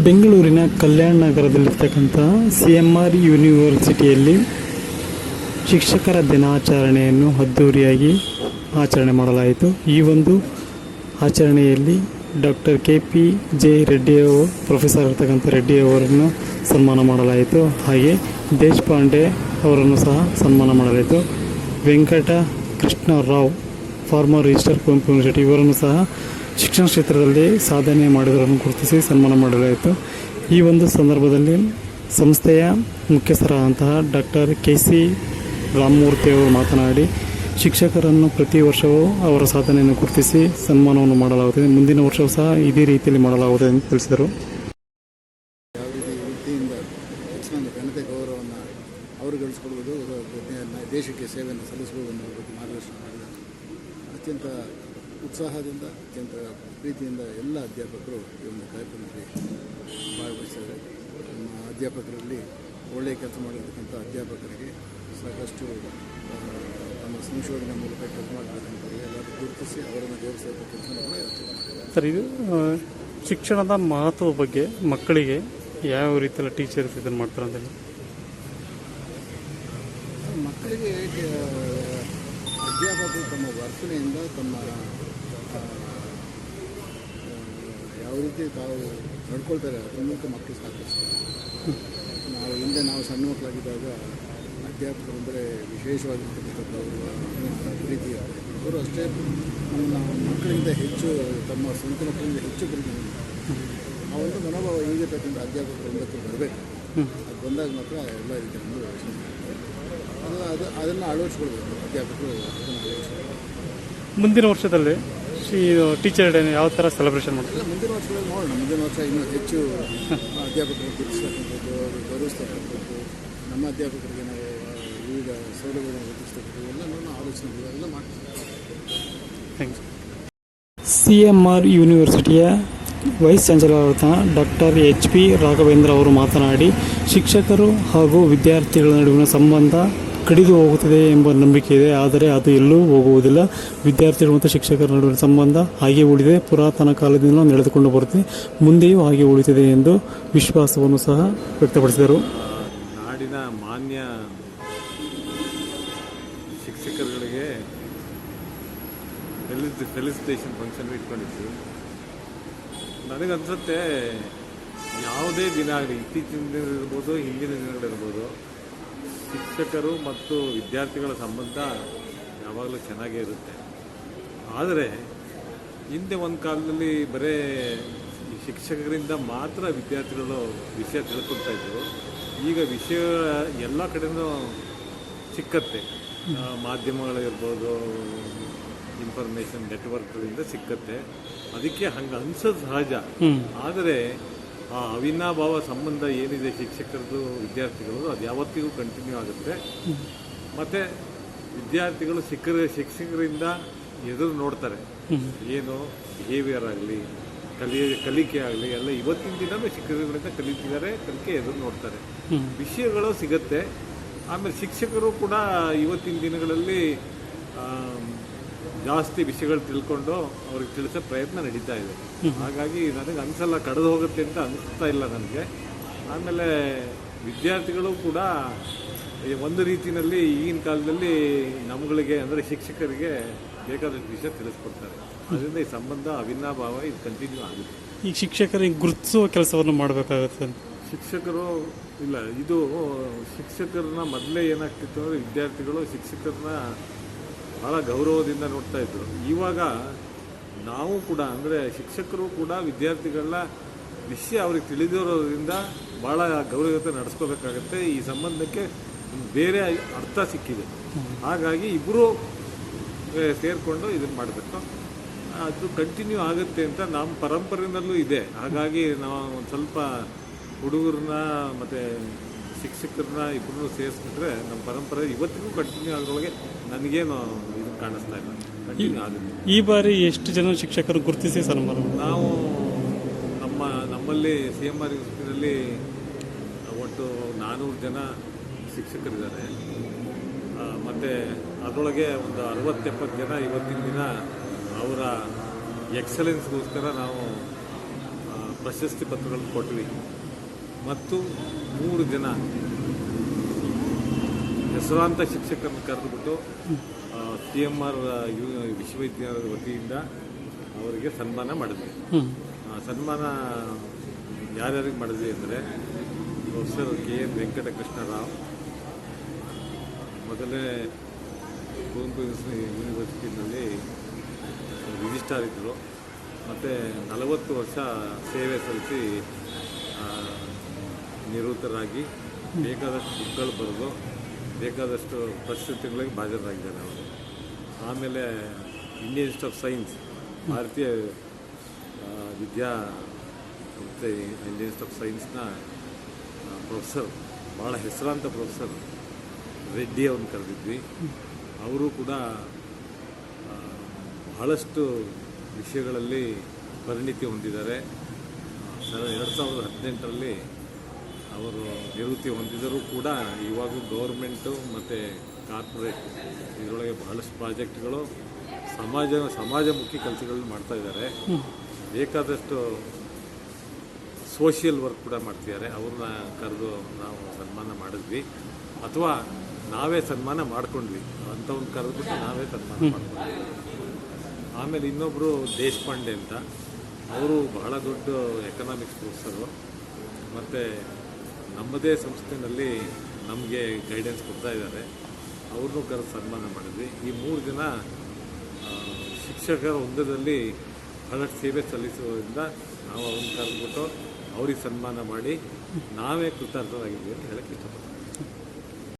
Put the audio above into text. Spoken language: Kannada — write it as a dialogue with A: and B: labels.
A: ಬೆಂಗಳೂರಿನ ಕಲ್ಯಾಣ ನಗರದಲ್ಲಿರ್ತಕ್ಕಂಥ ಸಿ ಎಂ ಆರ್ ಯೂನಿವರ್ಸಿಟಿಯಲ್ಲಿ ಶಿಕ್ಷಕರ ದಿನಾಚರಣೆಯನ್ನು ಅದ್ದೂರಿಯಾಗಿ ಆಚರಣೆ ಮಾಡಲಾಯಿತು. ಈ ಒಂದು ಆಚರಣೆಯಲ್ಲಿ doctor K P J. Reddy ಅವರು ಪ್ರೊಫೆಸರ್ ಇರ್ತಕ್ಕಂಥ ರೆಡ್ಡಿ ಅವರನ್ನು ಸನ್ಮಾನ ಮಾಡಲಾಯಿತು. ಹಾಗೆ ದೇಶಪಾಂಡೆ ಅವರನ್ನು ಸಹ ಸನ್ಮಾನ ಮಾಡಲಾಯಿತು. Venkata Krishna Rao former register Kuvempu university, ಇವರನ್ನು ಸಹ ಶಿಕ್ಷಣ ಕ್ಷೇತ್ರದಲ್ಲಿ ಸಾಧನೆ ಮಾಡಿದವರನ್ನು ಗುರುತಿಸಿ ಸನ್ಮಾನ ಮಾಡಲಾಯಿತು. ಈ ಒಂದು ಸಂದರ್ಭದಲ್ಲಿ ಸಂಸ್ಥೆಯ ಮುಖ್ಯಸ್ಥರಾದಂತಹ ಡಾಕ್ಟರ್ ಕೆ ಸಿ ರಾಮಮೂರ್ತಿ ಅವರು ಮಾತನಾಡಿ ಶಿಕ್ಷಕರನ್ನು ಪ್ರತಿ ವರ್ಷವೂ ಅವರ ಸಾಧನೆಯನ್ನು ಗುರುತಿಸಿ ಸನ್ಮಾನವನ್ನು ಮಾಡಲಾಗುತ್ತದೆ. ಮುಂದಿನ ವರ್ಷವೂ ಸಹ ಇದೇ ರೀತಿಯಲ್ಲಿ ಮಾಡಲಾಗುತ್ತದೆ ಎಂದು ತಿಳಿಸಿದರು.
B: ಘನತೆ ಗೌರವವನ್ನು ಅವರು ದೇಶಕ್ಕೆ ಸೇವೆಯನ್ನು ಸಲ್ಲಿಸ್ಬೋದು ಮಾರ್ಗದರ್ಶನ ಮಾಡಿದ್ದಾರೆ ಅತ್ಯಂತ ಉತ್ಸಾಹದಿಂದ ಅತ್ಯಂತ ಪ್ರೀತಿಯಿಂದ ಎಲ್ಲ ಅಧ್ಯಾಪಕರು ಈ ಒಂದು ಕಾರ್ಯಕ್ರಮದಲ್ಲಿ ಭಾಗವಹಿಸಿದ್ದಾರೆ ನಮ್ಮ ಅಧ್ಯಾಪಕರಲ್ಲಿ ಒಳ್ಳೆಯ ಕೆಲಸ ಮಾಡಿರ್ತಕ್ಕಂಥ ಅಧ್ಯಾಪಕರಿಗೆ ಸಾಕಷ್ಟು ಸಂಶೋಧನೆ ಮೂಲಕ ಎಲ್ಲರೂ ಗುರುತಿಸಿ ಅವರನ್ನು ದೇವಸ್ಥಾನ ಕೆಲಸ
A: ಸರ್ ಇದು ಶಿಕ್ಷಣದ ಮಹತ್ವ ಬಗ್ಗೆ ಮಕ್ಕಳಿಗೆ ಯಾವ ರೀತಿಯಲ್ಲ ಟೀಚರ್ಸ್ ಇದನ್ನು ಮಾಡ್ತಾರೆ ಅಂತ ಹೇಳಿ?
B: ಮಕ್ಕಳಿಗೆ ಅಧ್ಯಾಪಕರು ತಮ್ಮ ವರ್ತನೆಯಿಂದ ತಮ್ಮ ಯಾವ ರೀತಿ ತಾವು ನಡ್ಕೊಳ್ತಾರೆ ಅದ್ರ ಮೂಲಕ ಮಕ್ಕಳು ಸಾಕಿಸ್ತಾರೆ ನಾವು ಹಿಂದೆ ನಾವು ಸಣ್ಣ ಮಕ್ಕಳಾಗಿದ್ದಾಗ ಅಧ್ಯಾಪಕರು ಅಂದರೆ ವಿಶೇಷವಾಗಿರ್ತಕ್ಕಂಥ ಗೌರವ ಆ, ಪ್ರೀತಿ ಅವರು. ಅಷ್ಟೇ ನಮ್ಮ ಮಕ್ಕಳಿಂದ ಹೆಚ್ಚು ತಮ್ಮ ಸ್ವಂತ ಮಕ್ಕಳಿಂದ ಹೆಚ್ಚು ಪ್ರೀತಿ. ಆ ಒಂದು ಮನೋಭಾವ ಈಗಿರ್ತಕ್ಕಂಥ ಅಧ್ಯಾಪಕರು ಒಂದಕ್ಕೆ ಬರಬೇಕು. ಅದು ಬಂದಾಗ ಮಾತ್ರ ಎಲ್ಲ ಇದೆ ನಮ್ಮದು ಅದು ಅದು ಅದನ್ನು ಅಳವಡಿಸ್ಕೊಳ್ಬೇಕು ಅಧ್ಯಾಪಕರು ಅದನ್ನು ಅಳವಡಿಸ್ಕೊಳ್ಬೇಕು.
A: ಮುಂದಿನ ವರ್ಷದಲ್ಲಿ ಈ ಟೀಚರ್ ಡೇ ಯಾವ ಥರ ಸೆಲೆಬ್ರೇಷನ್ ಮಾಡ್ತಾರೆ?
B: ಮುಂದಿನ ವರ್ಷದಲ್ಲಿ ನೋಡೋಣ. ಮುಂದಿನ ವರ್ಷ ಇನ್ನೂ ಹೆಚ್ಚು ಅಧ್ಯಾಪಕರು ಗುರುತಿಸ್ತಕ್ಕಂಥದ್ದು ಅವರು ಗೌರವಿಸ್ತಕ್ಕಂಥದ್ದು ನಮ್ಮ ಅಧ್ಯಾಪಕರಿಗೆ ನಾವು ವಿವಿಧ ಸೌಲಭ್ಯಗಳನ್ನು ಎಲ್ಲನೂ ಆಲೋಚನೆ ಎಲ್ಲ ಮಾಡ್ತೀವಿ
A: thanks C M R ಯೂನಿವರ್ಸಿಟಿಯ vice chancellor doctor H P Raghavendra ಅವರು ಮಾತನಾಡಿ ಶಿಕ್ಷಕರು ಹಾಗೂ ವಿದ್ಯಾರ್ಥಿಗಳ ನಡುವಿನ ಸಂಬಂಧ ಕಡಿದು ಹೋಗುತ್ತದೆ ಎಂಬ ನಂಬಿಕೆ ಇದೆ. ಆದರೆ ಅದು ಎಲ್ಲೂ ಹೋಗುವುದಿಲ್ಲ. ವಿದ್ಯಾರ್ಥಿಗಳು ಮತ್ತು ಶಿಕ್ಷಕರ ನಡುವಿನ ಸಂಬಂಧ ಹಾಗೆ ಉಳಿದಿದೆ. ಪುರಾತನ ಕಾಲದಿಂದ ನಡೆದುಕೊಂಡು ಬರುತ್ತದೆ. ಮುಂದೆಯೂ ಹಾಗೆ ಉಳಿತಿದೆ ಎಂದು ವಿಶ್ವಾಸವನ್ನು ಸಹ ವ್ಯಕ್ತಪಡಿಸಿದರು.
C: ನಾಡಿನ ಮಾನ್ಯ ಶಿಕ್ಷಕರುಗಳಿಗೆ ಫೆಲಿಸ್ ಫೆಲಿಸಿಟೇಷನ್ ಫಂಕ್ಷನ್ ಇಟ್ಕೊಂಡಿದ್ವಿ. ನನಗನ್ಸುತ್ತೆ ಯಾವುದೇ ದಿನ ಆಗಲಿ ಇತ್ತೀಚಿನ ದಿನ ಇರ್ಬೋದು ಹಿಂದಿನ ದಿನಗಳಿರ್ಬೋದು, ಶಿಕ್ಷಕರು ಮತ್ತು ವಿದ್ಯಾರ್ಥಿಗಳ ಸಂಬಂಧ ಯಾವಾಗಲೂ ಚೆನ್ನಾಗೇ ಇರುತ್ತೆ. ಆದರೆ, ಹಿಂದೆ ಒಂದು ಕಾಲದಲ್ಲಿ ಬರೀ ಶಿಕ್ಷಕರಿಂದ ಮಾತ್ರ ವಿದ್ಯಾರ್ಥಿಗಳು ವಿಷಯ ತಿಳ್ಕೊಳ್ತಾ ಇದ್ದರು ಈಗ ವಿಷಯ ಎಲ್ಲ ಕಡೆನೂ ಸಿಕ್ಕತ್ತೆ. ಮಾಧ್ಯಮಗಳಿರ್ಬೋದು ಇನ್ಫಾರ್ಮೇಷನ್ ನೆಟ್ವರ್ಕ್ಗಳಿಂದ ಸಿಕ್ಕತ್ತೆ. ಅದಕ್ಕೆ ಹಂಗೆ ಅನ್ಸೋದು ಸಹಜ. ಆದರೆ ಆ ಅವಿನಾಭಾವ ಸಂಬಂಧ ಏನಿದೆ ಶಿಕ್ಷಕರದು ವಿದ್ಯಾರ್ಥಿಗಳು ಅದು ಯಾವತ್ತಿಗೂ ಕಂಟಿನ್ಯೂ ಆಗುತ್ತೆ. ಮತ್ತು ವಿದ್ಯಾರ್ಥಿಗಳು ಸಿಕ್ಕರ ಶಿಕ್ಷಕರಿಂದ ಎದುರು ನೋಡ್ತಾರೆ. ಏನು ಬಿಹೇವಿಯರ್ ಆಗಲಿ ಕಲಿಯ ಕಲಿಕೆ ಆಗಲಿ ಎಲ್ಲ ಇವತ್ತಿನ ದಿನವೂ ಶಿಕ್ಷಕರಿಂದ ಕಲಿತಿದ್ದಾರೆ ಕಲಿಕೆ ಎದುರು ನೋಡ್ತಾರೆ. ವಿಷಯಗಳು ಸಿಗತ್ತೆ. ಆಮೇಲೆ ಶಿಕ್ಷಕರು ಕೂಡ ಇವತ್ತಿನ ದಿನಗಳಲ್ಲಿ ಜಾಸ್ತಿ ವಿಷಯಗಳು ತಿಳ್ಕೊಂಡು ಅವ್ರಿಗೆ ತಿಳಿಸೋ ಪ್ರಯತ್ನ ನಡೀತಾ ಇದೆ. ಹಾಗಾಗಿ ನನಗೆ ಅನಿಸಲ್ಲ ಕಡಿದು ಹೋಗುತ್ತೆ ಅಂತ ಅನಿಸ್ತಾ ಇಲ್ಲ ನನಗೆ. ಆಮೇಲೆ ವಿದ್ಯಾರ್ಥಿಗಳು ಕೂಡ ಒಂದು ರೀತಿಯಲ್ಲಿ ಈಗಿನ ಕಾಲದಲ್ಲಿ ನಮ್ಗಳಿಗೆ ಅಂದರೆ ಶಿಕ್ಷಕರಿಗೆ ಬೇಕಾದಷ್ಟು ವಿಷಯ ತಿಳಿಸ್ಕೊಡ್ತಾರೆ. ಅದರಿಂದ ಈ ಸಂಬಂಧ ಅವಿನಾಭಾವ ಇದು ಕಂಟಿನ್ಯೂ ಆಗುತ್ತೆ
A: ಈ ಶಿಕ್ಷಕರಿಗೆ ಗುರುತಿಸುವ ಕೆಲಸವನ್ನು ಮಾಡಬೇಕಾಗುತ್ತೆ
C: ಶಿಕ್ಷಕರು ಇಲ್ಲ, ಇದು ಶಿಕ್ಷಕರನ್ನ ಮೊದಲೇ ಏನಾಗ್ತಿತ್ತು ಅಂದರೆ ವಿದ್ಯಾರ್ಥಿಗಳು ಶಿಕ್ಷಕರನ್ನ ಭಾಳ ಗೌರವದಿಂದ ನೋಡ್ತಾ ಇದ್ರು. ಇವಾಗ ನಾವು ಕೂಡ, ಅಂದರೆ ಶಿಕ್ಷಕರು ಕೂಡ ವಿದ್ಯಾರ್ಥಿಗಳನ್ನ ವಿಷಯ ಅವ್ರಿಗೆ ತಿಳಿದಿರೋದ್ರಿಂದ ಭಾಳ ಗೌರವತೆ ನಡೆಸ್ಕೋಬೇಕಾಗತ್ತೆ. ಈ ಸಂಬಂಧಕ್ಕೆ ಬೇರೆ ಅರ್ಥ ಸಿಕ್ಕಿದೆ. ಹಾಗಾಗಿ ಇಬ್ಬರು ಸೇರಿಕೊಂಡು ಇದನ್ನು ಮಾಡಬೇಕು. ಅದು ಕಂಟಿನ್ಯೂ ಆಗುತ್ತೆ ಅಂತ ನಮ್ಮ ಪರಂಪರೆಯಲ್ಲೂ ಇದೆ. ಹಾಗಾಗಿ ನಾವು ಒಂದು ಸ್ವಲ್ಪ ಹುಡುಗರನ್ನ ಮತ್ತು ಶಿಕ್ಷಕರನ್ನ ಇಬ್ಬರನ್ನೂ ಸೇರಿಸ್ಬಿಟ್ರೆ ನಮ್ಮ ಪರಂಪರೆ ಇವತ್ತಿಗೂ ಕಂಟಿನ್ಯೂ ಅದರೊಳಗೆ ನನಗೇನು ಇದು ಕಾಣಿಸ್ತಾ ಇಲ್ಲ. ಕಂಟಿನ್ಯೂ ಆಗುತ್ತೆ.
A: ಈ ಬಾರಿ ಎಷ್ಟು ಜನ ಶಿಕ್ಷಕರು ಗುರುತಿಸಿ ಸನ್ಮಾನ
C: ನಾವು ನಮ್ಮ ನಮ್ಮಲ್ಲಿ ಸಿ ಎಂ ಆರ್ ಯೂನಿವರ್ಸಿಟಿನಲ್ಲಿ ಒಟ್ಟು ನಾನ್ನೂರು ಜನ ಶಿಕ್ಷಕರಿದ್ದಾರೆ. ಮತ್ತು ಅದರೊಳಗೆ ಒಂದು ಅರವತ್ತೆಪ್ಪತ್ತು ಜನ ಇವತ್ತಿನ ದಿನ ಅವರ ಎಕ್ಸಲೆನ್ಸ್ಗೋಸ್ಕರ ನಾವು ಪ್ರಶಸ್ತಿ ಪತ್ರಗಳನ್ನು ಕೊಟ್ವಿ. ಮತ್ತು ಮೂರು ದಿನ ಹೆಸರಾಂತ ಶಿಕ್ಷಕರನ್ನು ಕರೆದುಬಿಟ್ಟು ಸಿ ಎಂ ಆರ್ ಯು ವಿಶ್ವವಿದ್ಯಾಲಯದ ವತಿಯಿಂದ ಅವರಿಗೆ ಸನ್ಮಾನ ಮಾಡಿದ್ವಿ. ಸನ್ಮಾನ ಯಾರ್ಯಾರಿಗೆ ಮಾಡಿದ್ವಿ ಅಂದರೆ professor K N Venkatakrishnarao Rao ಮೊದಲನೇ ಕುವೆಂಪು ಯೂನಿವರ್ಸಿಟಿನಲ್ಲಿ ರಿಜಿಸ್ಟಾರ್ ಇದ್ದರು. ಮತ್ತು ನಲವತ್ತು ವರ್ಷ ಸೇವೆ ಸಲ್ಲಿಸಿ ಆ, ನಿವೃತ್ತರಾಗಿ ಬೇಕಾದಷ್ಟು ಬುಕ್ಗಳು ಬರೆದು ಬೇಕಾದಷ್ಟು ಪರಿಸ್ಥಿತಿಗಳಿಗೆ ಹಾಜರಾಗಿದ್ದಾರೆ ಅವರು. ಆಮೇಲೆ ಇಂಡಿಯನ್ ಇನ್ಸ್ಟಿಟ್ಯೂಟ್ ಆಫ್ ಸೈನ್ಸ್ ಭಾರತೀಯ ವಿದ್ಯಾ ಸಂಸ್ಥೆ ಇಂಡಿಯನ್ ಇನ್ಸ್ಟಿಟ್ಯೂಟ್ ಆಫ್ ಸೈನ್ಸ್ನ ಪ್ರೊಫೆಸರ್ ಭಾಳ ಹೆಸರಾಂತ ಪ್ರೊಫೆಸರ್ ರೆಡ್ಡಿ ಅವ್ರನ್ನ ಕರೆದಿದ್ವಿ. ಅವರು ಕೂಡ ಬಹಳಷ್ಟು ವಿಷಯಗಳಲ್ಲಿ ಪರಿಣಿತಿ ಹೊಂದಿದ್ದಾರೆ. ಎರಡು ಸಾವಿರದ ಹದಿನೆಂಟರಲ್ಲಿ ಅವರು ನಿವೃತ್ತಿ ಹೊಂದಿದರೂ ಕೂಡ ಇವಾಗ ಗೌರ್ಮೆಂಟು ಮತ್ತು ಕಾರ್ಪೊರೇಟ್ ಇದರೊಳಗೆ ಬಹಳಷ್ಟು ಪ್ರಾಜೆಕ್ಟ್ಗಳು ಸಮಾಜ ಸಮಾಜಮುಖಿ ಕೆಲಸಗಳನ್ನ ಮಾಡ್ತಾ ಇದ್ದಾರೆ. ಬೇಕಾದಷ್ಟು ಸೋಷಿಯಲ್ ವರ್ಕ್ ಕೂಡ ಮಾಡ್ತಿದ್ದಾರೆ. ಅವ್ರನ್ನ ಕರೆದು ನಾವು ಸನ್ಮಾನ ಮಾಡಿದ್ವಿ. ಅಥವಾ ನಾವೇ ಸನ್ಮಾನ ಮಾಡ್ಕೊಂಡ್ವಿ. ಅಂಥವ್ನ ಕರೆದ್ಬಿಟ್ಟು ನಾವೇ ಸನ್ಮಾನ ಮಾಡ್ಕೊಂಡ್ವಿ. ಆಮೇಲೆ ಇನ್ನೊಬ್ಬರು ದೇಶಪಾಂಡೆ ಅಂತ. ಅವರು ಬಹಳ ದೊಡ್ಡ ಎಕನಾಮಿಕ್ಸ್ ಪ್ರೊಫೆಸರು ಮತ್ತು ನಮ್ಮದೇ ಸಂಸ್ಥೆಯಲ್ಲಿ ನಮಗೆ ಗೈಡೆನ್ಸ್ ಕೊಡ್ತಾ ಇದ್ದಾರೆ. ಅವ್ರನ್ನೂ ಕರೆದು ಸನ್ಮಾನ ಮಾಡಿದ್ವಿ. ಈ ಮೂರು ದಿನ ಶಿಕ್ಷಕರ ಒಂದರಲ್ಲಿ ಬಹಳಷ್ಟು ಸೇವೆ ಸಲ್ಲಿಸುವುದರಿಂದ ನಾವು ಅವ್ರನ್ನ ಕರೆದ್ಬಿಟ್ಟು ಅವ್ರಿಗೆ ಸನ್ಮಾನ ಮಾಡಿ ನಾವೇ ಕೃತಾರ್ಥರಾಗಿದ್ದೀವಿ ಅಂತ ಹೇಳಕ್ಕೆ ಇಷ್ಟಪಡ್ತೀನಿ.